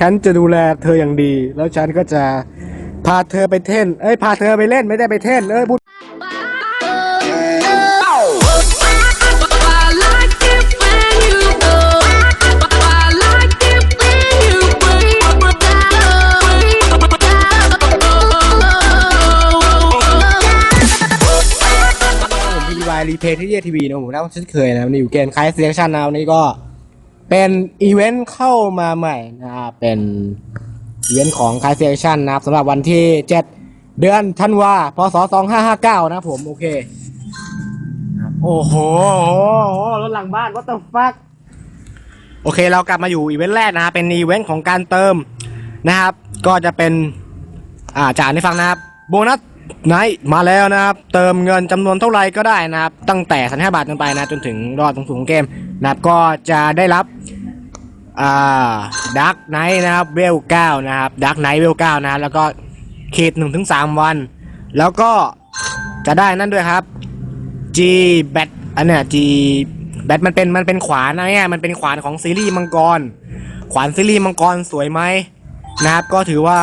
ฉันจะดูแลเธออย่างดี แล้วฉันก็จะพาเธอไปเต้นเอ้ย พาเธอไปเล่นไม่ได้ไปเต้นเอ้ยพูด ผมพีวายรีเพย์ที่เยทีวีนะผมนะเช่นเคยนะวันนี้อยู่เกมคลายเซียชันนะวันนี้ก็ เป็นอีเวนต์เข้ามาใหม่นะครับเป็นอีเวนต์ของคลายเซียชันนะครับสำหรับวันที่ 7 เดือนธันวาพศ 2559 นะครับผมโอเคครับโอ้โหโอ้โหรถหลังบ้าน what the fuck โอเค เรากลับมาอยู่อีเวนต์แรกนะครับเป็นอีเวนต์ของการเติมนะครับ ก็จะเป็น อ่าจานให้ฟังนะครับ โบนัสไนท์มาแล้วนะครับ เติมเงินจำนวนเท่าไหร่ก็ได้นะครับ ตั้งแต่สัญห้าบาทจนไปนะ จนถึงรอดสูงสุดของเกมนะครับ ก็จะได้รับ อ่าดักไนท์นะครับเวลเก้านะครับดักไนท์เวลเก้านะครับแล้วก็เขตหนึ่งถึงสามวัน แล้วก็จะได้นั่นด้วยครับ G b a t อันเนี้ย G b a t มันเป็นมันเป็นขวานนะเนี่ยมันเป็นขวานของซีรีส์มังกร ขวานซีรีส์มังกรสวยไหมนะครับก็ถือว่า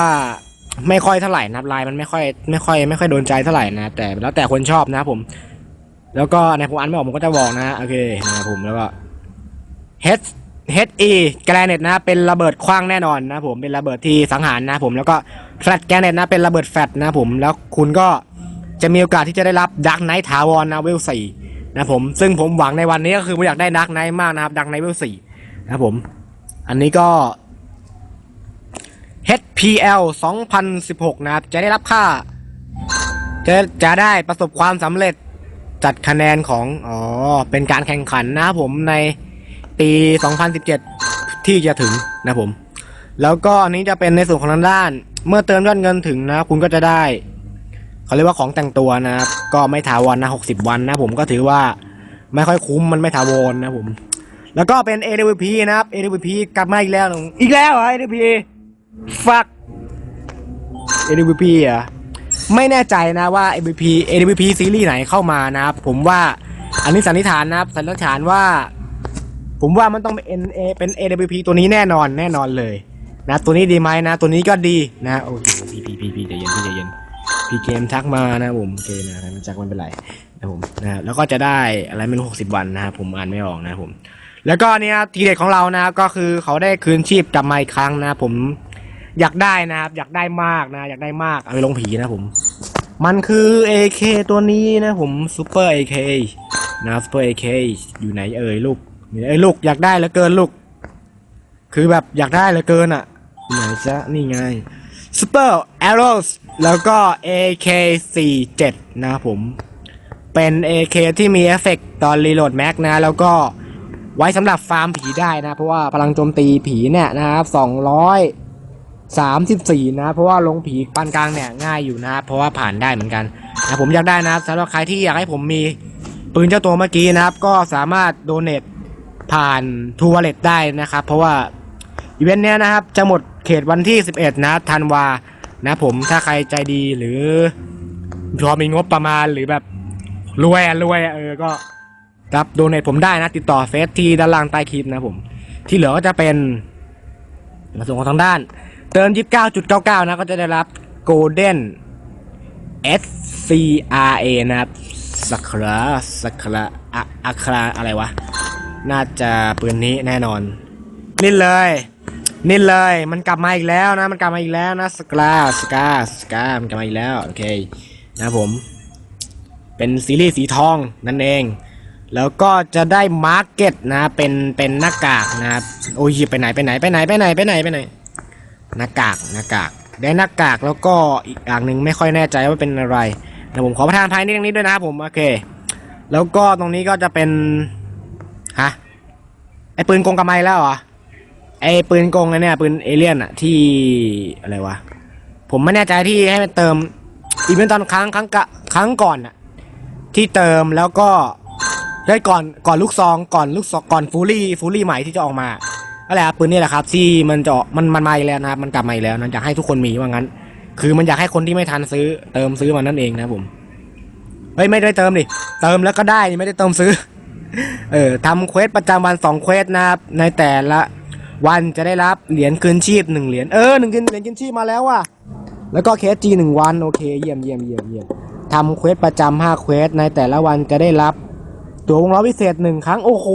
ไม่ค่อยเท่าไหร่นะครับลายมันไม่ค่อยไม่ค่อยไม่ค่อยโดนใจเท่าไหร่นะแต่แล้วแต่คนชอบนะครับผม แล้วก็ในผมอ่านไม่ออกผมก็จะบอกนะโอเคนะครับผมแล้วก็ H H E แกรเนตนะเป็นระเบิดคว้างแน่นอนนะผมเป็นระเบิดที่สังหารนะผมแล้วก็แฟลตแกรเนตนะเป็นระเบิดแฟลตนะผมแล้วคุณก็จะมีโอกาสที่จะได้รับดักไนท์ถาวรนะเวลสี่นะผมซึ่งผมหวังในวันนี้ก็คือผมอยากได้ดักไนท์มากนะครับดักไนท์เวลสี่นะผม อันนี้ก็ HPL 2016 นะครับ จะได้รับค่า จะจะได้ประสบความสำเร็จจัดคะแนนของ อ๋อ เป็นการแข่งขันนะครับผมใน ปี 2017 ที่จะถึงนะผม แล้วก็อันนี้จะเป็นในส่วนของทางด้าน เมื่อเติมยอดเงินถึงนะ คุณก็จะได้เขาเรียกว่าของแต่งตัวนะครับก็ไม่ถาวรนะ60 วันนะผมก็ถือว่าไม่ค่อยคุ้มมันไม่ถาวรนะผม แล้วก็เป็น AWP นะครับ AWP กลับมาอีกแล้วอีกแล้วเหรอ AWP ฟัก AWP อะไม่แน่ใจนะว่า AWP AWP ซีรีส์ไหนเข้ามานะครับผมว่าอันนี้สันนิษฐานนะครับสันนิษฐานว่า ผมว่ามันต้องเป็น NA เป็น AWP ตัวนี้แน่นอนแน่นอนเลย นะ ตัวนี้ดีไหมนะ ตัวนี้ก็ดีนะโอเคพี่พี่พี่พี่ใจเย็นพี่ใจเย็นพี่เกมทักมานะผมโอเคนะมันจักมันเป็นไรนะผมนะแล้วก็จะได้อะไรไม่รู้หกสิบวันนะครับผมอ่านไม่ออกนะครับผม แล้วก็เนี่ยทีเด็ดของเรานะครับก็คือเขาได้คืนชีพกลับมาอีกครั้งนะผมอยากได้นะครับ อยากได้มากนะ อยากได้มากเอาไปลงผีนะผม มันคือ AK ตัวนี้นะผมซูเปอร์ AK นะซูเปอร์ AK อยู่ไหนเอ่ยลูก อยู่ไอ้ลูกอยากได้เหลือเกินลูก คือแบบอยากได้เหลือเกินอะ ไหนจ๊ะนี่ไงซูเปอร์ Arrows แล้วก็ AK47 นะครับผม เป็น AK ที่มีเอฟเฟกต์ตอนรีโหลดแม็กนะ แล้วก็ไว้สำหรับฟาร์มผีได้นะ เพราะว่าพลังโจมตีผีเนี่ยนะครับ234 นะ เพราะว่าลงผีปานกลางเนี่ยง่ายอยู่นะ เพราะว่าผ่านได้เหมือนกันนะผมอยากได้นะครับสำหรับใครที่อยากให้ผมมีปืนเจ้าตัวเมื่อกี้นะครับ ก็สามารถโดเน a ผ่านทูว l เลตได้นะครับ เพราะว่าอีเวนต์เนี้ยนะครับ จะหมดเขตวันที่ 11 นะธันวานะผมถ้าใครใจดีหรือพอมีงบประมาณหรือแบบรวยรวยเออก็รับโดเนทผมได้นะ ติดต่อเฟซที่ด้านล่างใต้คลิปนะผม ที่เหลือก็จะเป็นในส่วนของทางด้าน เติม 29.99 นะ ก็จะได้รับ Golden SCRA นะครับสักราสักราอะอัคราอะไรวะ น่าจะปืนนี้แน่นอน นี่เลย นี่เลย มันกลับมาอีกแล้วนะ มันกลับมาอีกแล้วนะสกาสกาสกามันกลับมาอีกแล้วโอเคนะผม เป็นซีรีส์สีทองนั่นเอง แล้วก็จะได้มาร์เก็ตนะ เป็นเป็นหน้ากากนะครับโอ้ยไปไหนไปไหนไปไหนไปไหนไปไหนไปไหนหน้ากากหน้ากากได้หน้ากากแล้วก็อีกอย่างหนึ่งไม่ค่อยแน่ใจว่าเป็นอะไรแต่ผมขอประทานภัยนิดนึงด้วยนะครับผมโอเค แล้วก็ตรงนี้ก็จะเป็น ฮะ ไอปืนกงกำไมแล้วเหรอ ไอปืนกงไอเนี่ยปืนเอเลี่ยนอะที่อะไรวะ ผมไม่แน่ใจที่ให้มันเติม อีเวนต์ตอนครั้งครั้งกะครั้งก่อนอะที่เติมแล้วก็ได้ก่อนก่อนลูกซองก่อนลูกซองก่อนฟูลี่ฟูลี่ใหม่ที่จะออกมาก็แหละปืนนี่แหละครับ ที่มันจะมันมันมาอีกแล้วนะครับมันกลับมาอีกแล้วนะอยากให้ทุกคนมีว่างั้น คือมันอยากให้คนที่ไม่ทันซื้อ เติมซื้อมันนั่นเองนะผมเฮ้ยไม่ได้เติมดิเติมแล้วก็ได้ไม่ได้เติมซื้อ เออทำเควสประจำวันสองเควสนะครับ ในแต่ละวันจะได้รับเหรียญคืนชีพหนึ่งเหรียญเออหนึ่งเหรียญคืนชีพมาแล้วว่ะแล้วก็เคสจีหนึ่งวันโอเคเยี่ยมเยี่ยมเยี่ยมเยี่ยมทำเควสประจำห้าเควสในแต่ละวันจะได้รับ ตัววงล้อพิเศษหนึ่งครั้งโอ้โห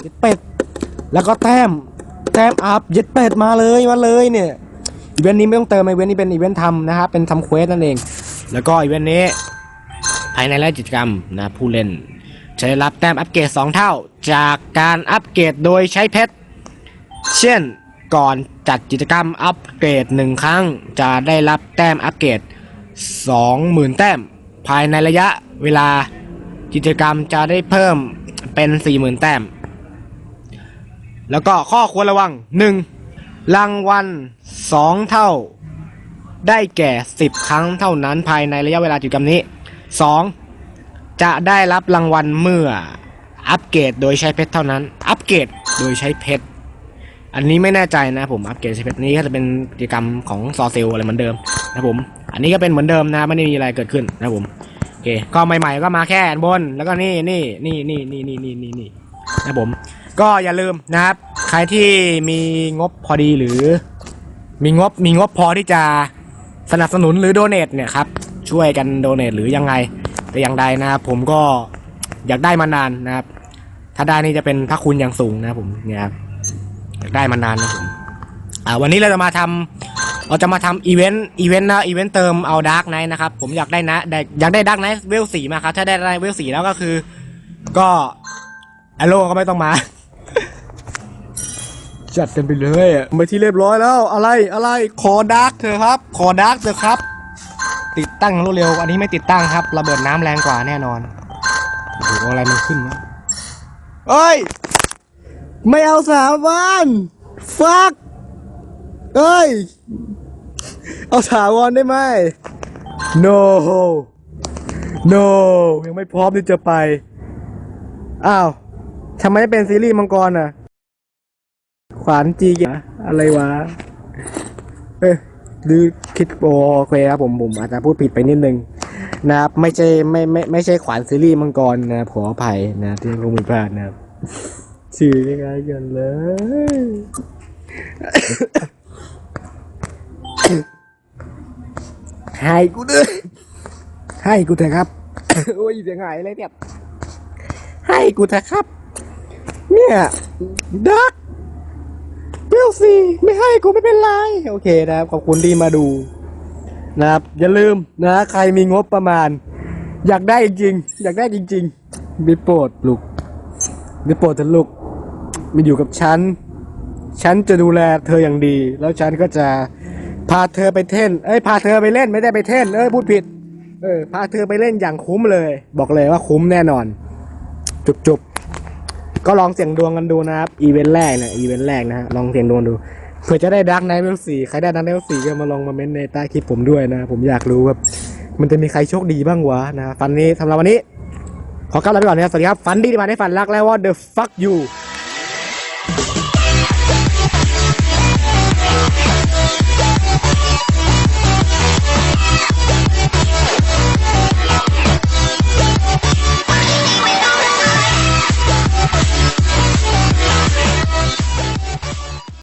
เย็ดเป็ด แล้วก็แต้มแต้มอัพเย็ดเป็ดมาเลยมาเลยเนี่ยอีเวนต์นี้ไม่ต้องเติมอีเวนต์นี้เป็นอีเวนต์ทำนะครับเป็นทำเควสนั่นเอง แล้วก็อีเวนต์นี้ภายในรายกิจกรรมนะผู้เล่น จะได้รับแต้มอัปเกรด 2 เท่า จากการอัปเกรดโดยใช้เพชร เช่นก่อนจัดกิจกรรมอัปเกรดหนึ่งครั้ง จะได้รับแต้มอัปเกรด 20,000 แต้ม ภายในระยะเวลากิจกรรมจะได้เพิ่มเป็น 40,000 แต้ม แล้วก็ข้อควรระวัง 1. รางวัล 2 เท่า ได้แก่ 10 ครั้งเท่านั้นภายในระยะเวลากิจกรรมนี้ 2. จะได้รับรางวัลเมื่ออัปเกรดโดยใช้เพชรเท่านั้น อัปเกรดโดยใช้เพชร อันนี้ไม่แน่ใจนะผม อัปเกรดใช้เพชรนี้ก็จะเป็นกิจกรรมของซอเซลอะไรเหมือนเดิมนะผม อันนี้ก็เป็นเหมือนเดิมนะไม่ได้มีอะไรเกิดขึ้นนะผมโอเค ก็ใหม่ ๆ ก็มาแค่อันบน แล้วก็นี่นี่นี่นี่นี่นี่นี่นี่นี่นะผม ก็อย่าลืมนะครับ ใครที่มีงบพอดีหรือ มีงบมีงบพอที่จะสนับสนุนหรือโดเนทเนี่ยครับช่วยกันโดเนทหรือยังไง แต่อย่างใดนะครับผมก็อยากได้มานานนะครับ ถ้าได้นี่จะเป็นพระคุณอย่างสูงนะครับผมเนี่ยครับอยากได้มานานนะผมอ่าวันนี้เราจะมาทำเราจะมาทำอีเวนต์อีเวนต์นะอีเวนต์เติมเอาดาร์กไนท์นะครับผมอยากได้นะได้อยากได้ดาร์กไนท์เวลสีมาครับถ้าได้เวลสีแล้วก็คือ ก็อโลก็ไม่ต้องมา จัดกันไปเลยไปที่เรียบร้อยแล้ว อะไรอะไรขอดาร์กเถอะครับ ขอดาร์กเถอะครับ ติดตั้งรวดเร็ว อันนี้ไม่ติดตั้งครับ ระเบิดน้ำแรงกว่าแน่นอนโอ้โหอะไรมันขึ้นวะเอ้ย ไม่เอาสามวันฟักเอ้ย เอาสามวันได้ไหม no no ยังไม่พร้อมที่จะไป อ้าวทำไมเป็นซีรีส์มังกรอะ ขวานจีกอะไรวะ เอ้ย ดูคิดโอเคครับผมผมอาจจะพูดผิดไปนิดนึงนะครับไม่ใช่ไม่ไม่ไม่ใช่ขวานซีรีส์มังกรนะครับขออภัยนะที่คงมีพลาดนะครับชื่อยังไงกันเลยให้กูด้วยให้กูเถอะครับโอ้ยเสียงหายเลยเนี่ยให้กูเถอะครับ เนี่ยดัก สี่ไม่ให้กูไม่เป็นไร โอเคนะครับ ขอบคุณที่มาดู นะครับ อย่าลืมนะ ใครมีงบประมาณ อยากได้จริง อยากได้จริงๆมีโปรดลูกมีโปรดเถอะลูกมาอยู่กับฉัน ฉันจะดูแลเธออย่างดี แล้วฉันก็จะพาเธอไปเท่น เอ้ย พาเธอไปเล่นไม่ได้ไปเท่น เอ้ย พูดผิด เออ พาเธอไปเล่นอย่างคุ้มเลย บอกเลยว่าคุ้มแน่นอน จุบๆ ก็ลองเสี่ยงดวงกันดูนะครับอีเวนต์แรกเนี่ยอีเวนต์แรกนะฮะลองเสี่ยงดวงดูเผื่อจะได้ดักไนท์เวลสี่ใครได้ดักไนท์เวลสี่ก็มาลองมาเม้นในใต้คลิปผมด้วยนะ ผมอยากรู้ครับมันจะมีใครโชคดีบ้างวะนะฟันนี้สำหรับวันนี้ ขอกลับลาไปก่อนนะครับสวัสดีครับ ฟันดีที่มาได้ฟันรักแล้วว่า the fuck you